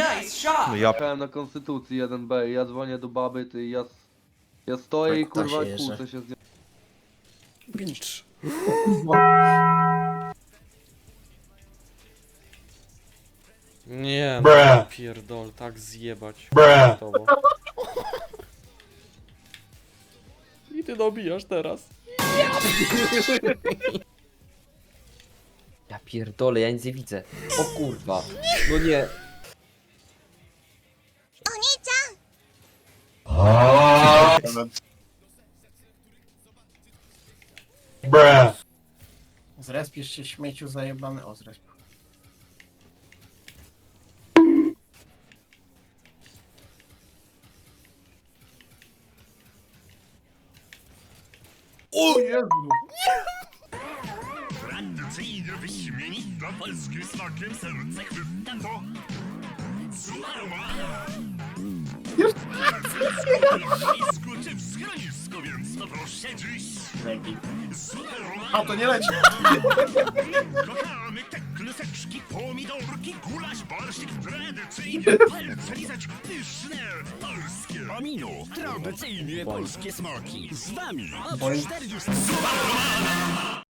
Nice shot! No ja Jechałem na Konstytucji 1B i ja dzwonię do baby, ty i ja, ja stoję i Tak, to kurwa się kłócę się z nią. Bilicz. Nie, no pierdol, tak zjebać. Tobą. I ty dobijasz teraz. Ja pierdolę, ja nic nie widzę. O kurwa. No nie. Bruh. Zrespisz się śmieciu zajebany. O, zresp. O Jezu! Tradycyjnie wyśmienita polskim smakiem serce chwyta to Sumarowa W czy w schronisku, więc to proszę dziś A to nie leci! Kochamy te kluseczki, pomidorki, gulasz, barszczyk Tradycyjnie palce lizać pyszne polskie. Amino, tradycyjnie polskie smaki. Z wami od 40